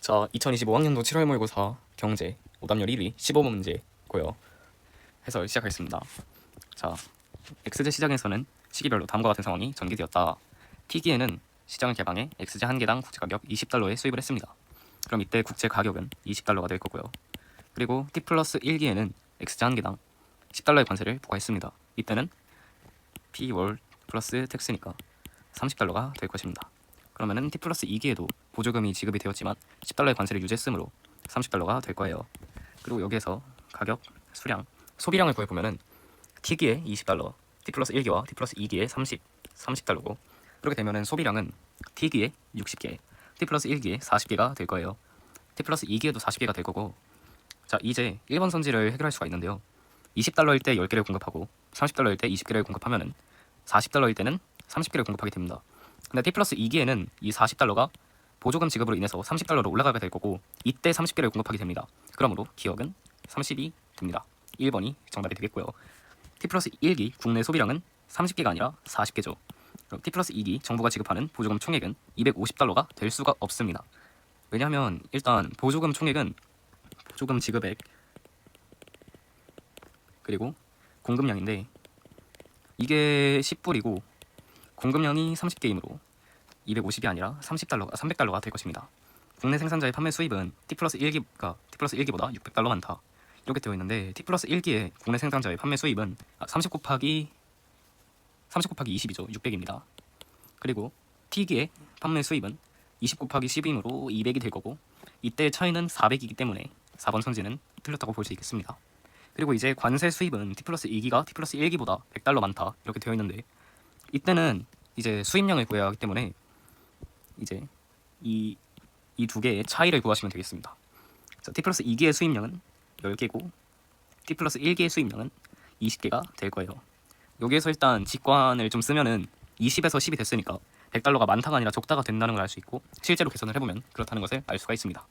자, 2025학년도 7월 모의고사 경제 오답률 1위 15문제고요. 해설 시작하겠습니다. 자, XZ 시장에서는 시기별로 다음과 같은 상황이 전개되었다. T기에는 시장을 개방해 XZ 한 개당 국제 가격 20달러에 수입을 했습니다. 그럼 이때 국제 가격은 20달러가 될 거고요. 그리고 T 플러스 1기에는 XZ 한 개당 10달러의 관세를 부과했습니다. 이때는 P 월 플러스 텍스니까 30달러가 될 것입니다. 그러면은 T 플러스 2기에도 보조금이 지급이 되었지만 10달러의 관세를 유지했으므로 30달러가 될 거예요. 그리고 여기에서 가격, 수량, 소비량을 구해보면은 T기에 20달러, T 플러스 1기와 T 플러스 2기에 30, 30달러고 그렇게 되면은 소비량은 T기에 60개, T 플러스 1기에 40개가 될 거예요. T 플러스 2기에도 40개가 될 거고 자 이제 1번 선지를 해결할 수가 있는데요. 20달러일 때 10개를 공급하고 30달러일 때 20개를 공급하면은 40달러일 때는 30개를 공급하게 됩니다. 근데 T 플러스 2기에는 이 40달러가 보조금 지급으로 인해서 30달러로 올라가게 될 거고 이때 30개를 공급하게 됩니다. 그러므로 기억은 30이 됩니다. 1번이 정답이 되겠고요. T 플러스 1기 국내 소비량은 30개가 아니라 40개죠. 그럼 T 플러스 2기 정부가 지급하는 보조금 총액은 250달러가 될 수가 없습니다. 왜냐하면 일단 보조금 총액은 보조금 지급액 그리고 공급량인데 이게 10불이고 공급량이 30개이므로 250이 아니라 30달러, 300달러가 될 것입니다. 국내 생산자의 판매 수입은 T 플러스 1기가 T 플러스 1기보다 600달러 많다. 이렇게 되어 있는데 T 플러스 1기의 국내 생산자의 판매 수입은 30 곱하기 30 곱하기 20이죠. 600입니다. 그리고 T기의 판매 수입은 20 곱하기 10이므로 200이 될 거고 이때 차이는 400이기 때문에 4번 선지는 틀렸다고 볼 수 있겠습니다. 그리고 이제 관세 수입은 T 플러스 2기가 T 플러스 1기보다 100달러 많다 이렇게 되어 있는데 이때는 이제 수입량을 구해야 하기 때문에 이제 이 이 두 개의 차이를 구하시면 되겠습니다. 자, T 플러스 2기의 수입량은 10개고 T 플러스 1기의 수입량은 20개가 될 거예요. 여기에서 일단 직관을 좀 쓰면은 20에서 10이 됐으니까 100달러가 많다가 아니라 적다가 된다는 걸 알 수 있고 실제로 계산을 해보면 그렇다는 것을 알 수가 있습니다.